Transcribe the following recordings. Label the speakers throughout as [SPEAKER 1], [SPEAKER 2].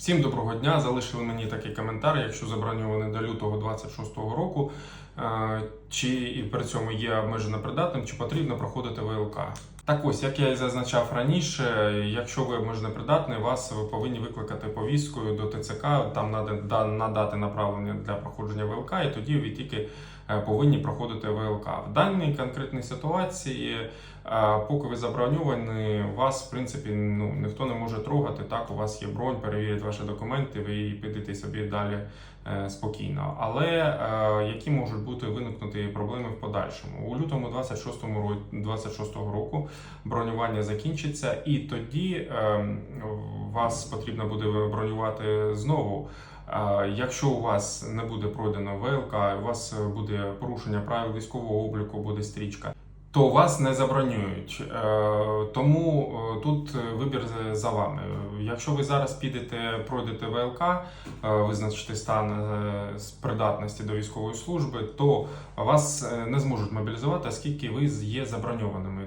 [SPEAKER 1] Всім доброго дня. Залишили мені такий коментар, якщо заброньований до лютого 26-го року, е, чи і при цьому є обмежено придатним, чи потрібно проходити ВЛК. Так ось, як я і зазначав раніше, якщо ви обмежено придатний, вас ви повинні викликати повісткою до ТЦК, там надати направлення для проходження ВЛК, і тоді ви тільки е, повинні проходити ВЛК. В даній конкретній ситуації, е, поки ви заброньовані, вас в принципі ну ніхто не може трогати. Так, у вас є бронь, перевірять ваші документи, ви підете собі далі е, спокійно. Але які можуть бути виникнути проблеми в подальшому? У лютому 26-му ро- 26-го року бронювання закінчиться, і тоді е, вас потрібно буде бронювати знову. А Якщо у вас не буде пройдено ВЛК, у вас е, буде порушення правил військового обліку, буде стрічка, то вас не забронюють. Е, Тому е, тут вибір за- вами. Якщо ви зараз підете, пройдете ВЛК, е, визначите стан е, з придатності до військової служби, то вас е, не зможуть мобілізувати, оскільки ви є заброньованими.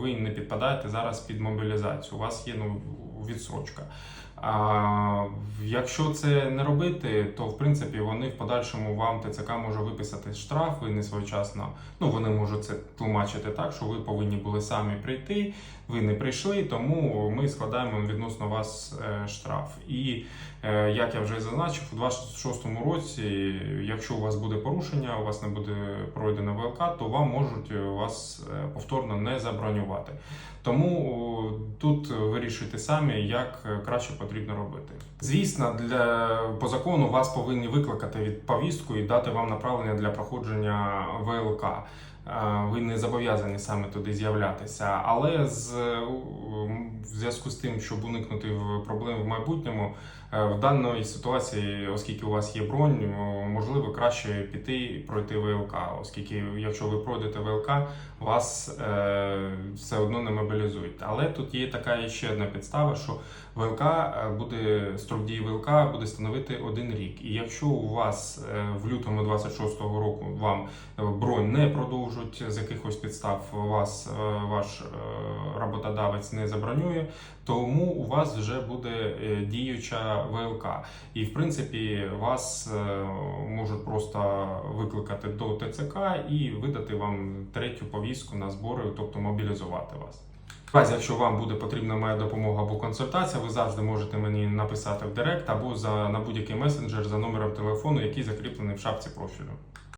[SPEAKER 1] Ви не підпадаєте зараз під мобілізацію. У вас є ну, відсрочка. А якщо це не робити, то в принципі вони в подальшому вам ТЦК може виписати штраф, ви не своєчасно. Ну вони можуть це тлумачити так, що ви повинні були самі прийти. Ви не прийшли, тому ми складаємо відносно вас е, штраф. І е, як я вже зазначив, у 26-му році, якщо у вас буде порушення, у вас не буде пройдено ВЛК, то вам можуть вас е, повторно не забронювати. Тому тут вирішуйте самі, як е, краще потрібно робити. Звісно, для по закону вас повинні викликати від повістку і дати вам направлення для проходження ВЛК. Ви не зобов'язані саме туди з'являтися, але з в зв'язку з тим, щоб уникнути проблем в майбутньому, е, в даній ситуації, оскільки у вас є бронь, можливо краще піти і пройти ВЛК, оскільки якщо ви пройдете ВЛК, вас е, все одно не мобілізують. Але тут є така ще одна підстава, що ВЛК е, буде строк дії ВЛК буде становити один рік. І якщо у вас е, в лютому 26-го року вам бронь не продовжують з якихось підстав, вас е, ваш е, роботодавець не забронює, тому у вас вже буде е, діюча ВЛК. І в принципі вас можуть просто викликати до ТЦК і видати вам третю повістку на збори, тобто мобілізувати вас. В разі, якщо вам буде потрібна моя допомога або консультація, ви завжди можете мені написати в Директ або за на будь-який месенджер за номером телефону, який закріплений в шапці профілю.